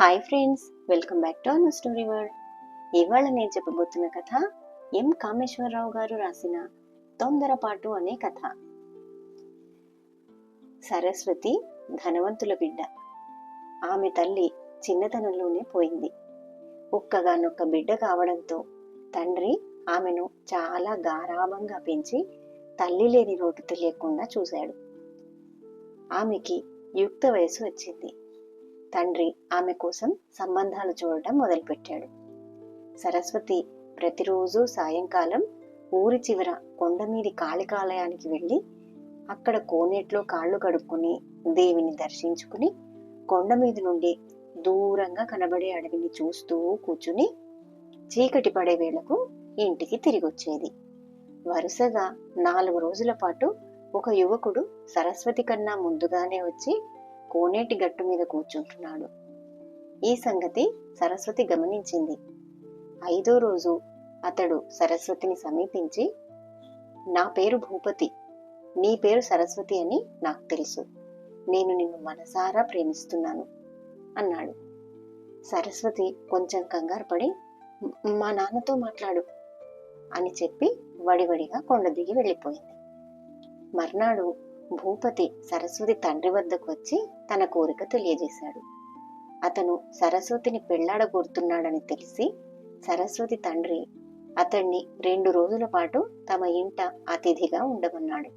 Hi friends welcome back to an story world ఇవాళ నేను చెప్పబోతున్న కథ ఎం కామేశ్వరరావు గారు రాసిన తొందరపాటు అనే కథ. సరస్వతి ధనవంతుల బిడ్డ. ఆమె తల్లి చిన్నతనంలోనే పోయింది. ఒక్కగానొక్క బిడ్డ కావడంతో తండ్రి ఆమెను చాలా గారాభంగా పెంచి తల్లి లేని రోడ్డు తెలియకుండా చూశాడు. ఆమెకి యుక్త వయసు వచ్చింది. తండ్రి ఆమె కోసం సంబంధాలు చూడటం మొదలుపెట్టాడు. సరస్వతి ప్రతిరోజు సాయంకాలం ఊరి చివర కొండమీది కాళికాలయానికి వెళ్ళి అక్కడ కోనేట్లో కాళ్ళు కడుక్కుని దేవిని దర్శించుకుని కొండ మీద నుండి దూరంగా కనబడే అడవిని చూస్తూ కూర్చుని చీకటి పడే వేళకు ఇంటికి తిరిగి వచ్చేది వరుసగా నాలుగు రోజుల పాటు ఒక యువకుడు సరస్వతి కన్నా ముందుగానే వచ్చి కోనేటి గట్టు మీద కూర్చుంటున్నాడు. ఈ సంగతి సరస్వతి గమనించింది. ఐదో రోజు అతడు సరస్వతిని సమీపించి నా పేరు భూపతి నీ పేరు సరస్వతి అని నాకు తెలుసు. నేను నిన్ను మనసారా ప్రేమిస్తున్నాను అన్నాడు. సరస్వతి కొంచెం కంగారు పడి మా నాన్నతో మాట్లాడు అని చెప్పి వడివడిగా కొండ దిగి వెళ్ళిపోయింది. మర్నాడు భూపతి సరస్వతి తండ్రి వద్దకు వచ్చి తన కోరిక తెలియజేశాడు. అతను సరస్వతిని పెళ్ళాడగోరుతున్నాడని తెలిసి సరస్వతి తండ్రి అతన్ని రెండు రోజుల పాటు తమ ఇంట అతిథిగా ఉండమన్నాడు.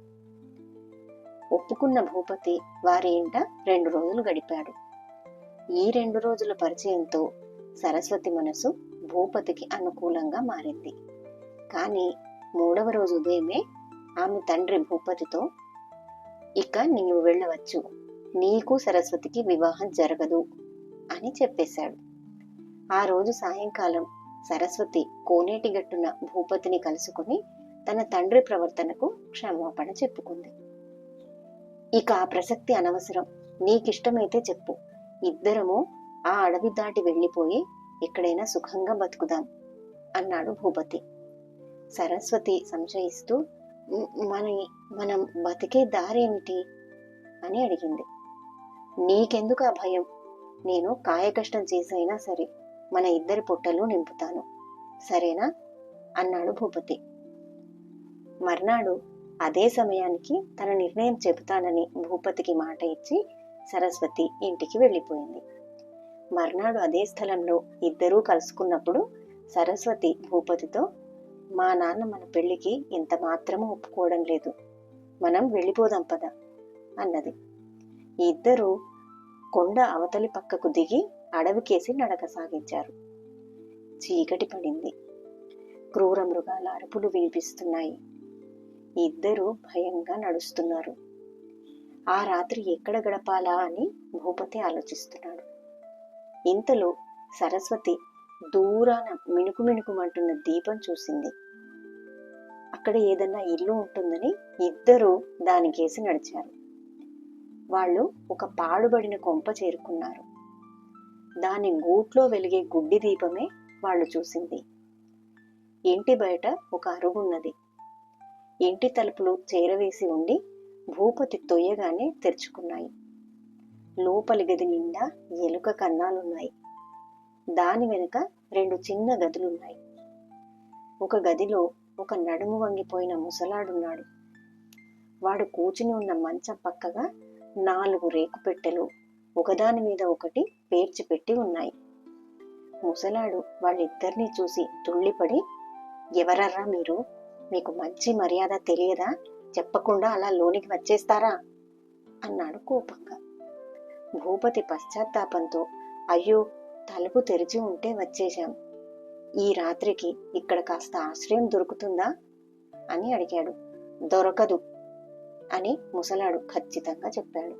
ఒప్పుకున్న భూపతి వారి ఇంట రెండు రోజులు గడిపాడు. ఈ రెండు రోజుల పరిచయంతో సరస్వతి మనసు భూపతికి అనుకూలంగా మారింది. కానీ మూడవ రోజు ఉదయమే ఆమె తండ్రి భూపతితో ఇక నీవు వెళ్ళవచ్చు. నీకు సరస్వతికి వివాహం జరగదు అని చెప్పేశాడు. ఆ రోజు సాయంకాలం సరస్వతి కోనేటి గట్టున భూపతిని కలుసుకుని తన తండ్రి ప్రవర్తనకు క్షమాపణ చెప్పుకుంది. ఇక ఆ ప్రసక్తి అనవసరం. నీకిష్టమైతే చెప్పు. ఇద్దరము ఆ అడవి దాటి వెళ్ళిపోయి ఎక్కడైనా సుఖంగా బతుకుదాం అన్నాడు భూపతి. సరస్వతి సంశయిస్తూ మన మనం బతికే దారేమిటి అని అడిగింది. నీకెందుకు ఆ భయం? నేను కాయకష్టం చేసైనా సరే మన ఇద్దరి పొట్టలు నింపుతాను. సరేనా? అన్నాడు భూపతి. మర్నాడు అదే సమయానికి తన నిర్ణయం చెబుతానని భూపతికి మాట ఇచ్చి సరస్వతి ఇంటికి వెళ్ళిపోయింది. మర్నాడు అదే స్థలంలో ఇద్దరూ కలుసుకున్నప్పుడు సరస్వతి భూపతితో మా నాన్న మన పెళ్ళికి ఇంత మాత్రము ఒప్పుకోవడం లేదు. మనం వెళ్ళిపోదాం పద అన్నది. ఇద్దరూ కొండ అవతలి పక్కకు దిగి అడవికేసి నడక సాగించారు చీకటి పడింది. క్రూర మృగాల అరుపులు వినిపిస్తున్నాయి. ఇద్దరూ భయంగా నడుస్తున్నారు. ఆ రాత్రి ఎక్కడ గడపాలా అని భూపతి ఆలోచిస్తున్నాడు. ఇంతలో సరస్వతి దూరాన మిణుకు మిణుకుమంటున్న దీపం చూసింది. అక్కడ ఏదన్నా ఇల్లు ఉంటుందని ఇద్దరూ దానికేసి నడిచారు. వాళ్ళు ఒక పాడుబడిన కొంప చేరుకున్నారు. దాని గూట్లో వెలిగే గుడ్డి దీపమే వాళ్ళు చూసింది. ఇంటి బయట ఒక అరుగున్నది. ఇంటి తలుపులు చేరవేసి ఉండి భూపతి తొయ్యగానే తెరుచుకున్నాయి. లోపలి గది నిండా ఎలుక కన్నాలున్నాయి. దాని వెనుక రెండు చిన్న గదులున్నాయి. ఒక గదిలో ఒక నడుము వంగిపోయిన ముసలాడున్నాడు. వాడు కూర్చుని ఉన్న మంచం పక్కగా నాలుగు రేకు పెట్టెలు ఒకదాని మీద ఒకటి పేర్చి పెట్టి ఉన్నాయి. ముసలాడు వాళ్ళిద్దరినీ చూసి తుళ్ళిపడి ఎవరర్రా మీరు? మీకు మంచి మర్యాద తెలియదా? చెప్పకుండా అలా లోనికి వచ్చేస్తారా? అన్నాడు కోపంగా. భూపతి పశ్చాత్తాపంతో అయ్యో తలుపు తెరిచి ఉంటే వచ్చేశాం. ఈ రాత్రికి ఇక్కడ కాస్త ఆశ్రయం దొరుకుతుందా? అని అడిగాడు. దొరకదు అని ముసలాడు ఖచ్చితంగా చెప్పాడు.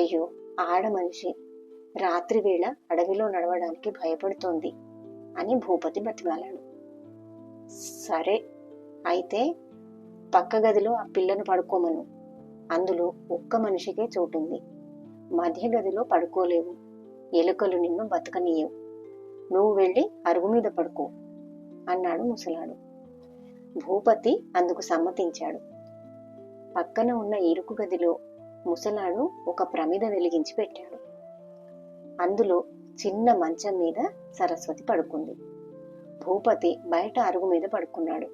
అయ్యో ఆడ మనిషి రాత్రి వేళ అడవిలో నడవడానికి భయపడుతోంది అని భూపతి బతిమాలాడు. సరే అయితే పక్క గదిలో ఆ పిల్లను పడుకోమను. అందులో ఒక్క మనిషికే చోటుంది. మధ్య గదిలో పడుకోలేవు. ఎలుకలు నిన్ను బతకనీయవు. నువ్వు వెళ్ళి అరుగు మీద పడుకో అన్నాడు ముసలాడు. భూపతి అందుకు సమ్మతించాడు. పక్కన ఉన్న ఇరుకు గదిలో ముసలాడు ఒక ప్రమిద వెలిగించి పెట్టాడు. అందులో చిన్న మంచం మీద సరస్వతి పడుకుంది. భూపతి బయట అరుగు మీద పడుకున్నాడు.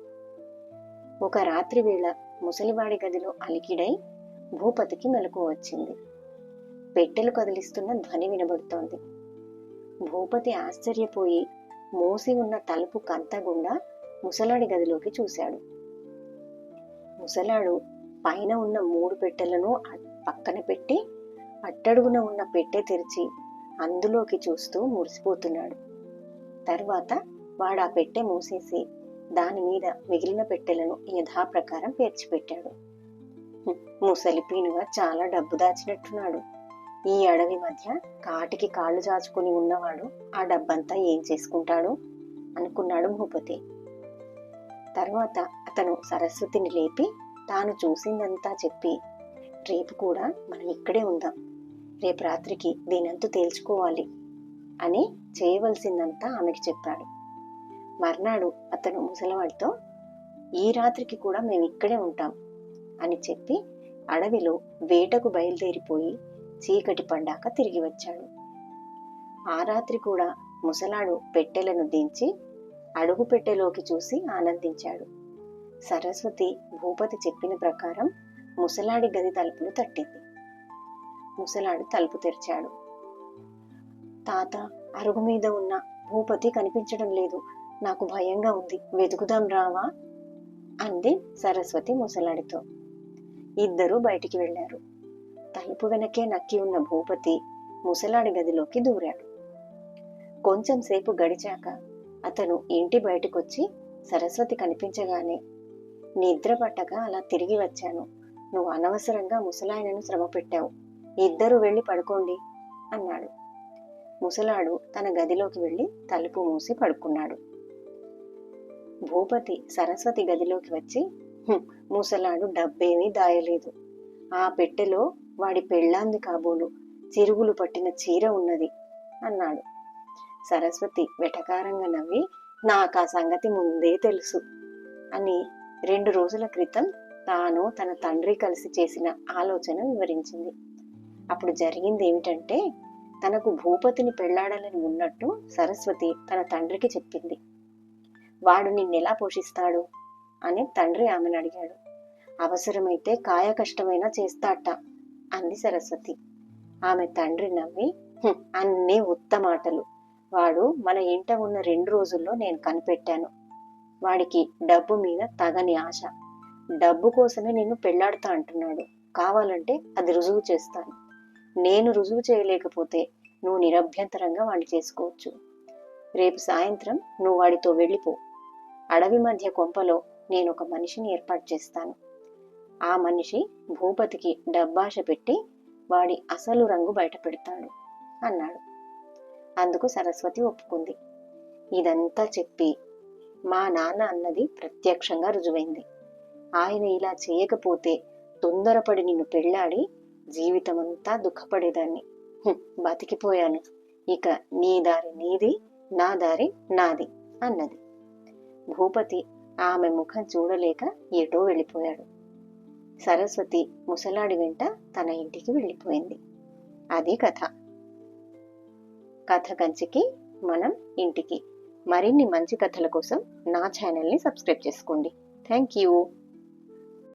ఒక రాత్రి వేళ ముసలివాడి గదిలో అలికిడై భూపతికి మెలకు వచ్చింది. పెట్టెలు కదిలిస్తున్న ధ్వని వినబడుతోంది. భూపతి ఆశ్చర్యపోయి మూసి ఉన్న తలుపు కంతగుండా ముసలాడి గదిలోకి చూశాడు. ముసలాడు పైన ఉన్న మూడు పెట్టెలను పక్కన పెట్టి అట్టడుగున ఉన్న పెట్టె తెరిచి అందులోకి చూస్తూ మురిసిపోతున్నాడు. తర్వాత వాడు ఆ పెట్టె మూసేసి దాని మీద మిగిలిన పెట్టెలను యథాప్రకారం పేర్చిపెట్టాడు. హ్మ్, ముసలి పీనుగా చాలా డబ్బు దాచినట్టున్నాడు. ఈ అడవి మధ్య కాటికి కాళ్ళు చాచుకుని ఉన్నవాడు ఆ డబ్బంతా ఏం చేసుకుంటాడు? అనుకున్నాడు భూపతి. తర్వాత అతను సరస్వతిని లేపి తాను చూసిందంతా చెప్పి రేపు కూడా మనం ఇక్కడే ఉందాం. రేపు రాత్రికి దీనంతు తేల్చుకోవాలి అని చేయవలసిందంతా ఆమెకి చెప్పాడు. మర్నాడు అతను ముసలివాడితో ఈ రాత్రికి కూడా మేము ఇక్కడే ఉంటాం అని చెప్పి అడవిలో వేటకు బయలుదేరిపోయి చీకటి పడ్డాక తిరిగి వచ్చాడు. ఆ రాత్రి కూడా ముసలాడు పెట్టెలను దించి అడుగు పెట్టెలోకి చూసి ఆనందించాడు. సరస్వతి భూపతి చెప్పిన ప్రకారం ముసలాడి గది తలుపులు తట్టింది. ముసలాడు తలుపు తెరిచాడు. తాత అరుగు మీద ఉన్న భూపతి కనిపించడం లేదు. నాకు భయంగా ఉంది. వెతుకుదాం రావా? అంది సరస్వతి ముసలాడితో. ఇద్దరూ బయటికి వెళ్ళారు తలుపు వెనకే నక్కి ఉన్న భూపతి ముసలాడి గదిలోకి దూరాడు. కొంచెం సేపు గడిచాక అతను ఇంటి బయటకొచ్చి సరస్వతి కనిపించగానే నిద్ర పట్టక అలా తిరిగి వచ్చాను. నువ్వు అనవసరంగా ముసలాయనను శ్రమ పెట్టావు. ఇద్దరు వెళ్ళి పడుకోండి అన్నాడు. ముసలాడు తన గదిలోకి వెళ్ళి తలుపు మూసి పడుకున్నాడు. భూపతి సరస్వతి గదిలోకి వచ్చి ముసలాడు డబ్బేమీ దాయలేదు. ఆ పెట్టెలో వాడి పెళ్ళాంది కాబోలు. చిరుగులు పట్టిన చీర ఉన్నది అన్నాడు. సరస్వతి వెటకారంగా నవ్వి నాకు ఆ సంగతి ముందే తెలుసు అని రెండు రోజుల క్రితం తాను తన తండ్రి కలిసి చేసిన ఆలోచన వివరించింది. అప్పుడు జరిగింది ఏమిటంటే తనకు భూపతిని పెళ్ళాడాలని ఉన్నట్టు సరస్వతి తన తండ్రికి చెప్పింది. వాడు నిన్నెలా పోషిస్తాడు? అని తండ్రి ఆమెను అడిగాడు. అవసరమైతే కాయ కష్టమైనా చేస్తాట అంది సరస్వతి. ఆమె తండ్రి నవ్వి అన్నీ ఉత్తమాటలు వాడు మన ఇంట ఉన్న రెండు రోజుల్లో నేను కనిపెట్టాను. వాడికి డబ్బు మీద తగని ఆశ. డబ్బు కోసమే నిన్ను పెళ్ళాడుతా అంటున్నాడు. కావాలంటే అది రుజువు చేస్తాను. నేను రుజువు చేయలేకపోతే నువ్వు నిరభ్యంతరంగా వాడిని చేసుకోవచ్చు. రేపు సాయంత్రం నువ్వు వాడితో వెళ్ళిపో. అడవి మధ్య కొంపలో నేను ఒక మనిషిని ఏర్పాటు చేస్తాను. ఆ మనిషి భూపతికి డబ్బాష పెట్టి వాడి అసలు రంగు బయట పెడతాడు అన్నాడు. అందుకు సరస్వతి ఒప్పుకుంది. ఇదంతా చెప్పి మా నాన్న అన్నది ప్రత్యక్షంగా రుజువైంది. ఆయన ఇలా చేయకపోతే తొందరపడి నిన్ను పెళ్ళాడి జీవితమంతా దుఃఖపడేదాన్ని. బతికిపోయాను. ఇక నీ దారి నీది నా దారి నాది అన్నది. భూపతి ఆమె ముఖం చూడలేక ఎటో వెళ్ళిపోయాడు. సరస్వతి ముసలాడి వెంట తన ఇంటికి వెళ్ళిపోయింది. అది కథ. కథ కంచికి మనం ఇంటికి. మరిన్ని మంచి కథల కోసం నా ఛానల్ని సబ్స్క్రైబ్ చేసుకోండి. Thank you.